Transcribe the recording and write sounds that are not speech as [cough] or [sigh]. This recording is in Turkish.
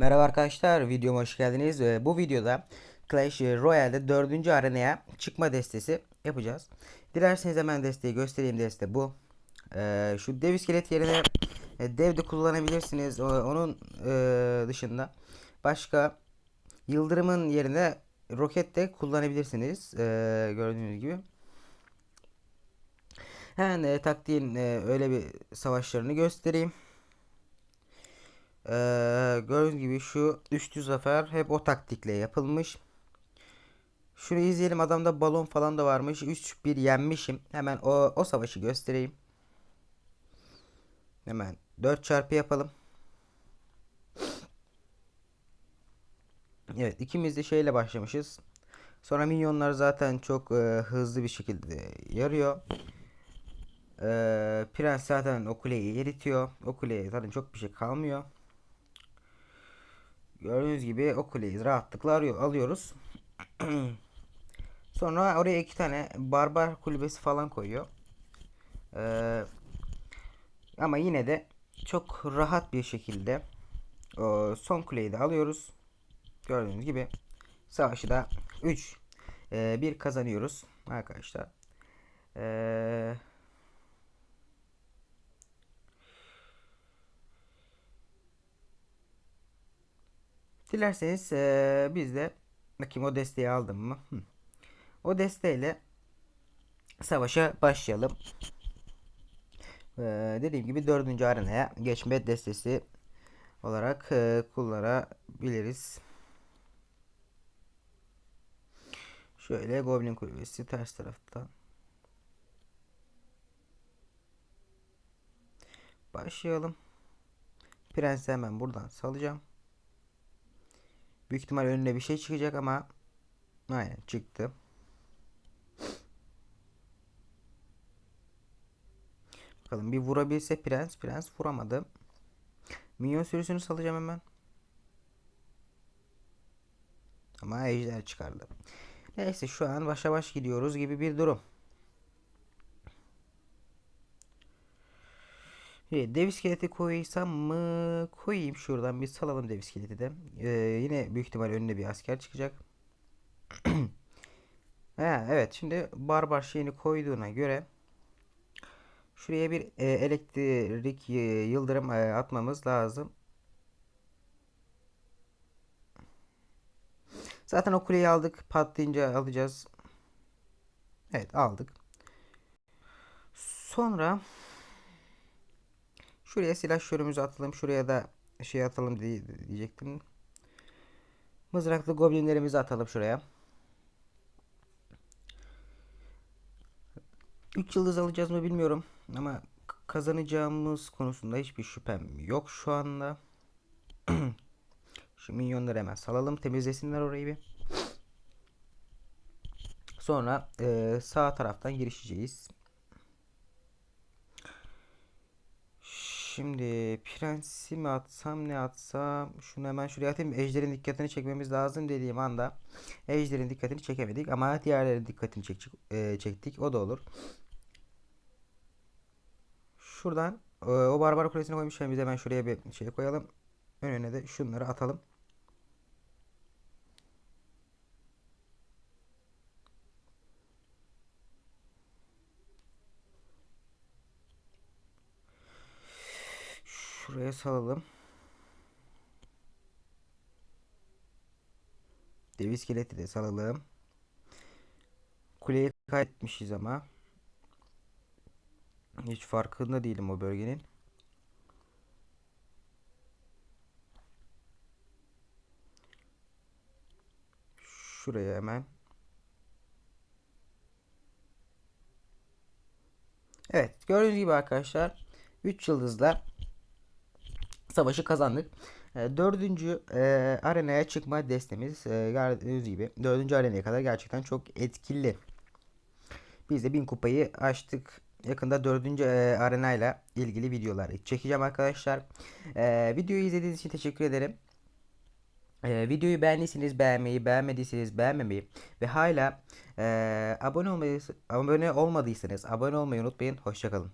Merhaba arkadaşlar, videoma hoş geldiniz. Ee, Bu videoda Clash Royale'de 4. arenaya çıkma destesi yapacağız. Dilerseniz hemen desteği göstereyim. Deste bu. Ee, şu dev iskelet yerine e, dev de kullanabilirsiniz. Onun e, dışında başka yıldırımın yerine roket de kullanabilirsiniz. Ee, gördüğünüz gibi. Hemen e, taktiğin öyle bir savaşlarını göstereyim. Ee, gördüğünüz gibi şu üçlü zafer hep o taktikle yapılmış. Şunu izleyelim adamda balon falan da varmış. 3-1 yenmişim. Hemen o, o savaşı göstereyim. Hemen 4 çarpı yapalım. Evet ikimiz de şeyle başlamışız. Sonra minyonlar zaten çok e, hızlı bir şekilde yarıyor. E, Prens zaten o kuleyi eritiyor. O kuleye zaten çok bir şey kalmıyor. Gördüğünüz gibi o kuleyi rahatlıkla alıyoruz. [clears throat] Sonra oraya iki tane barbar kulübesi falan koyuyor. Ee, ama yine de çok rahat bir şekilde o son kuleyi de alıyoruz. Gördüğünüz gibi savaşı da 3 1 kazanıyoruz arkadaşlar. Dilerseniz eee, biz de bakayım o desteği aldım mı? Hı. O desteğiyle savaşa başlayalım. Eee, dediğim gibi dördüncü arenaya geçme destesi olarak eee, kullanabiliriz. Şöyle Goblin Kulübesi ters tarafta. Başlayalım. Prensi hemen buradan salacağım. Büyük ihtimal önüne bir şey çıkacak ama aynen çıktı. Bakalım bir vurabilse prens. Prens vuramadı. Minyon sürüsünü salacağım hemen. Ama ejder çıkardı. Neyse şu an başa baş gidiyoruz gibi bir durum. Evet, dev iskeleti koysam mı? Koyayım şuradan bir salalım dev iskeleti de. Ee, yine büyük ihtimal önüne bir asker çıkacak. [clears throat] Ha, evet şimdi barbar şeyini koyduğuna göre şuraya bir e, elektrik e, yıldırım e, atmamız lazım. Zaten o kuleyi aldık. Patlayınca alacağız. Evet aldık. Sonra Şuraya silah şörümüzü atalım. Şuraya da şey atalım diye, diyecektim. Mızraklı goblinlerimizi atalım şuraya. 3 yıldız alacağız mı bilmiyorum. Ama kazanacağımız konusunda hiçbir şüphem yok şu anda. [clears throat] Şu minyonları hemen salalım. Temizlesinler orayı bir. Sonra e, sağ taraftan girişeceğiz. Şimdi prensi mi atsam ne atsam şunu hemen şuraya atayım. Ejder'in dikkatini çekmemiz lazım dediğim anda Ejder'in dikkatini çekemedik ama diğerlerin dikkatini çek, e, çektik. O da olur. Şuradan e, o barbar kulesini koymuşken biz hemen şuraya bir şey koyalım. Önüne de şunları atalım. Şuraya salalım. Dev iskeleti de salalım. Kuleyi kaybetmişiz ama. Hiç farkında değilim o bölgenin. Şuraya hemen. Evet gördüğünüz gibi arkadaşlar 3 yıldızla savaşı kazandık. E, dördüncü e, arenaya çıkma destemiz e, gördüğünüz gibi dördüncü arenaya kadar gerçekten çok etkili. Biz de bin kupayı açtık. Yakında dördüncü e, arenayla ilgili videolar çekeceğim arkadaşlar. E, videoyu izlediğiniz için teşekkür ederim. E, videoyu beğendiyseniz beğenmeyi, beğenmediyseniz beğenmemeyi ve hala e, abone olmayı abone olmadıysanız abone olmayı unutmayın. Hoşçakalın.